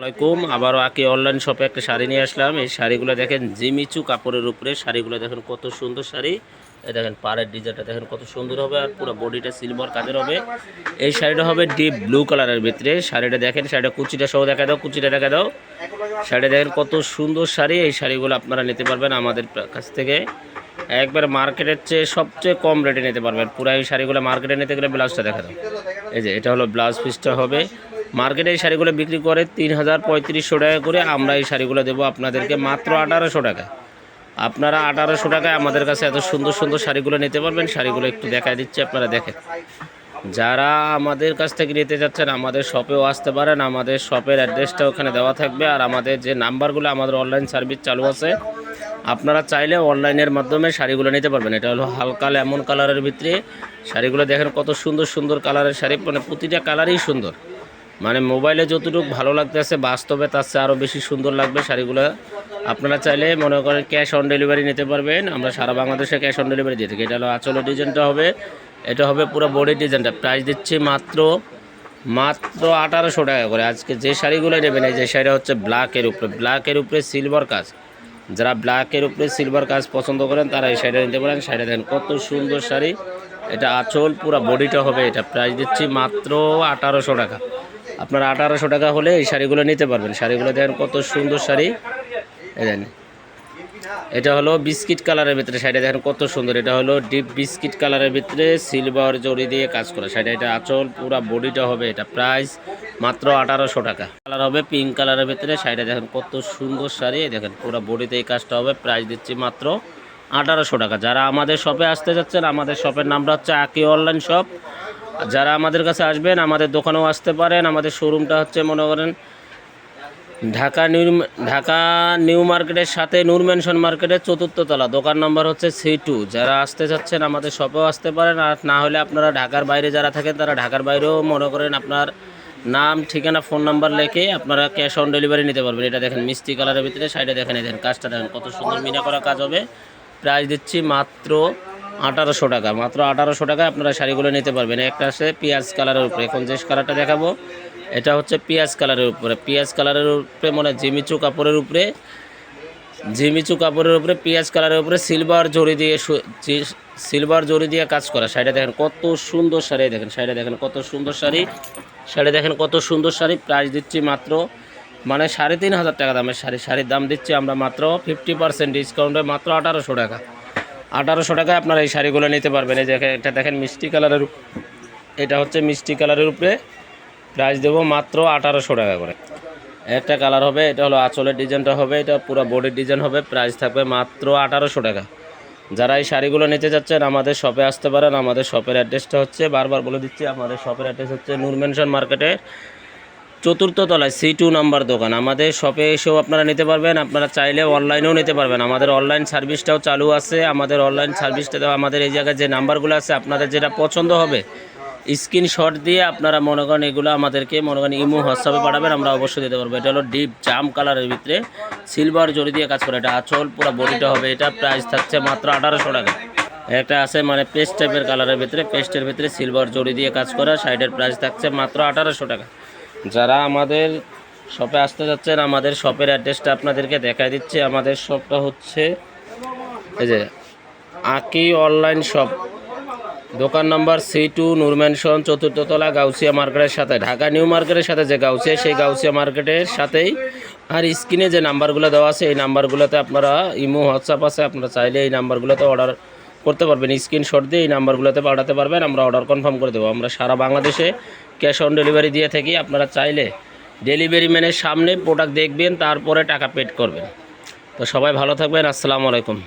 আসসালামাইকুম আবারও আকি অনলাইন শপে একটা শাড়ি নিয়ে আসলাম। এই শাড়িগুলো দেখেন জিমিচু কাপড়ের উপরে। শাড়িগুলো দেখেন কত সুন্দর শাড়ি। দেখেন, পাড়ের ডিজাইনটা দেখেন কত সুন্দর হবে আর পুরো বডিটা সিলভার কাজের হবে। এই শাড়িটা হবে ডিপ ব্লু কালারের ভিতরে। শাড়িটা দেখেন, শাড়িটা কুচিটা সহ দেখা দাও, কুচিটা দেখা দাও। শাড়িটা দেখেন কত সুন্দর শাড়ি। এই শাড়িগুলো আপনারা নিতে পারবেন আমাদের কাছ থেকে। একবার মার্কেটের চেয়ে সবচেয়ে কম রেটে নিতে পারবেন। পুরো এই শাড়িগুলো মার্কেটে নিতে গেলে ব্লাউজটা দেখা দাও। এই যে, এটা হলো ব্লাউজ পিসটা হবে। মার্কেটে এই শাড়িগুলো বিক্রি করে তিন হাজার পঁয়ত্রিশশো টাকা করে আমরা এই শাড়িগুলো দেবো আপনাদেরকে মাত্র আঠারোশো টাকা আপনারা আঠারোশো টাকায় আমাদের কাছে এত সুন্দর সুন্দর শাড়িগুলো নিতে পারবেন, শাড়িগুলো একটু দেখায় দিচ্ছি আপনারা দেখেন। যারা আমাদের কাছ থেকে নিতে যাচ্ছেন, আমাদের শপেও আসতে পারেন, আমাদের শপের অ্যাড্রেসটা ওখানে দেওয়া থাকবে আর আমাদের যে নাম্বারগুলো আমাদের অনলাইন সার্ভিস চালু আছে, আপনারা চাইলে অনলাইনের মাধ্যমে শাড়িগুলো নিতে পারবেন। এটা হলো হালকা এমন কালারের ভিতরে। শাড়িগুলো দেখেন কত সুন্দর সুন্দর কালারের শাড়ি মানে প্রতিটা কালারই সুন্দর। মানে মোবাইলে যতটুকু ভালো লাগতেছে, বাস্তবে তার চেয়ে আরও বেশি সুন্দর লাগবে শাড়িগুলো। আপনারা চাইলে মনে করেন ক্যাশ অন ডেলিভারি নিতে পারবেন। আমরা সারা বাংলাদেশে ক্যাশ অন ডেলিভারি দিয়ে থাকি। এটা হলো আচলের ডিজাইনটা হবে। এটা হবে পুরো বডির ডিজাইনটা প্রাইস দিচ্ছি মাত্র মাত্র আঠারোশো টাকা করে। আজকে যে শাড়িগুলো নেবেন, এই যে শাড়িটা হচ্ছে ব্ল্যাকের উপরে। ব্ল্যাকের উপরে সিলভার কাজ। যারা ব্ল্যাকের উপরে সিলভার কাজ পছন্দ করেন, তারা এই শাড়িটা নিতে পারেন। শাড়িটা দেখেন কত সুন্দর শাড়ি। এটা আঁচল, পুরো বডিটা হবে এটা। প্রাইস দিচ্ছি মাত্র আঠারোশো টাকা। আপনারা আঠারোশো টাকা হলে এই শাড়িগুলো নিতে পারবেন। শাড়িগুলো দেখেন কত সুন্দর শাড়ি। দেখেন। এটা হলো বিস্কিট কালারের ভিতরে শাড়িটা, দেখেন কত সুন্দর। এটা হলো ডিপ বিস্কিট কালারের ভিতরে সিলভার জড়ি দিয়ে কাজ করা। শাড়িটা, এটা আঁচল, পুরো বডিটা হবে এটা প্রাইস মাত্র আঠারোশো টাকা। কালার হবে পিঙ্ক কালারের ভিতরে। শাড়িটা দেখেন কত সুন্দর শাড়ি। দেখেন, পুরো বডিতে এই কাজটা হবে। প্রাইস দিচ্ছি মাত্র আঠারোশো টাকা। যারা আমাদের শপে আসতে যাচ্ছেন, আমাদের শপের নামটা হচ্ছে আকি অনলাইন শপ যারা আমাদের কাছে আসবেন, আমাদের দোকানেও আসতে পারেন। আমাদের শোরুমটা হচ্ছে, মনে করেন, ঢাকা নিউ ঢাকা নিউ মার্কেটের সাথে নূর ম্যানশন মার্কেটের চতুর্থ তলা। দোকান নম্বর হচ্ছে সি টু। যারা আসতে চাচ্ছেন, আমাদের শপেও আসতে পারেন। আর না হলে আপনারা ঢাকার বাইরে যারা থাকেন, তারা ঢাকার বাইরেও, মনে করেন, আপনার নাম, ঠিকানা, ফোন নাম্বার লিখে আপনারা ক্যাশ অন ডেলিভারি নিতে পারবেন। এটা দেখেন, মিষ্টি কালারের ভিতরে, সাইডে দেখেন দেখেন, কাজটা দেখেন, কত সুন্দর মিনা করা কাজ হবে। প্রাইস দিচ্ছি মাত্র আঠারোশো টাকা। মাত্র আঠারোশো টাকায় আপনারা শাড়িগুলো নিতে পারবেন। একটা আছে পেঁয়াজ কালারের উপরে। এখন যে কালারটা দেখাবো, এটা হচ্ছে পেঁয়াজ কালারের উপরে। পেঁয়াজ কালারের উপরে মানে জিমিচু কাপড়ের উপরে, জিমিচু কাপড়ের উপরে, পেঁয়াজ কালারের উপরে সিলভার জড়ি দিয়ে সিলভার জড়ি দিয়ে কাজ করা শাড়িটা দেখেন কত সুন্দর শাড়ি দেখেন, শাড়িটা দেখেন কত সুন্দর শাড়ি শাড়ি দেখেন কত সুন্দর শাড়ি। প্রাইস দিচ্ছি মাত্র মানে সাড়ে তিন হাজার টাকা দামের শাড়ি। শাড়ির দাম দিচ্ছি আমরা মাত্র ফিফটি পার্সেন্ট ডিসকাউন্টে মাত্র আঠারোশো টাকা। আঠারোশো টাকায় আপনারা এই শাড়িগুলো নিতে পারবেন। এই যে এটা দেখেন মিষ্টি কালারের এটা হচ্ছে মিষ্টি কালারের উপরে প্রাইস দেবো মাত্র আঠারোশো টাকা করে। একটা কালার হবে, এটা হলো আঁচলের ডিজাইনটা হবে, এটা পুরো বডির ডিজাইন হবে, প্রাইস থাকবে মাত্র আঠারোশো টাকা। যারা এই শাড়িগুলো নিতে চাচ্ছেন আমাদের শপে আসতে পারেন। আমাদের শপের অ্যাড্রেসটা হচ্ছে, বারবার বলে দিচ্ছি, আমাদের শপের অ্যাড্রেস হচ্ছে নূর মেনশন মার্কেটের চতুর্থ তলায় সি টু নাম্বার দোকান। আমাদের শপে এসেও আপনারা নিতে পারবেন। আপনারা চাইলে অনলাইনেও নিতে পারবেন। আমাদের অনলাইন সার্ভিসটাও চালু আছে। আমাদের অনলাইন সার্ভিসটা আমাদের এই জায়গায় যে নাম্বারগুলো আছে, আপনাদের যেটা পছন্দ হবে, স্ক্রিনশট দিয়ে আপনারা মনে করেন এগুলো আমাদেরকে মনে করেন ইমো, হোয়াটসঅ্যাপে পাঠাবেন। আমরা অবশ্যই দিতে পারব। এটা হলো ডিপ, জাম কালারের ভিতরে। সিলভার জড়ি দিয়ে কাজ করে। এটা আঁচল, পুরো বডিটা হবে। এটা প্রাইস থাকছে মাত্র আঠারোশো টাকা। একটা আছে মানে পেস্ট টাইপের কালারের ভিতরে। পেস্টের ভিতরে সিলভার জড়ি দিয়ে কাজ করা। সাইডের প্রাইস থাকছে মাত্র আঠারোশো টাকা। যারা আমাদের শপে আসতে যাচ্ছেন, আমাদের শপের অ্যাড্রেসটা আপনাদেরকে দেখাই দিচ্ছি। আমাদের শপটা হচ্ছে এই যে আকি অনলাইন শপ দোকান নম্বর সি টু নুরম্যানশন চতুর্থতলা গাউসিয়া মার্কেটের সাথে, ঢাকা নিউ মার্কেটের সাথে যে গাউসিয়া, সেই গাউসিয়া মার্কেটের সাথেই। আর স্ক্রিনে যে নাম্বারগুলো দেওয়া আছে, এই নাম্বারগুলোতে আপনারা ইমো, হোয়াটসঅ্যাপ আছে, আপনারা চাইলে এই নাম্বারগুলোতে অর্ডার করতে পারবেন। স্ক্রিনশট দিয়ে এই নাম্বারগুলোতে পাঠাতে পারবেন। আমরা অর্ডার কনফার্ম করে দেবো। আমরা সারা বাংলাদেশে ক্যাশ অন ডেলিভারি দিয়ে থাকি। আপনারা চাইলে ডেলিভারি ম্যানের সামনে প্রোডাক্ট দেখবেন, তারপরে টাকা পেড করবেন। তো সবাই ভালো থাকবেন। আসসালামু আলাইকুম।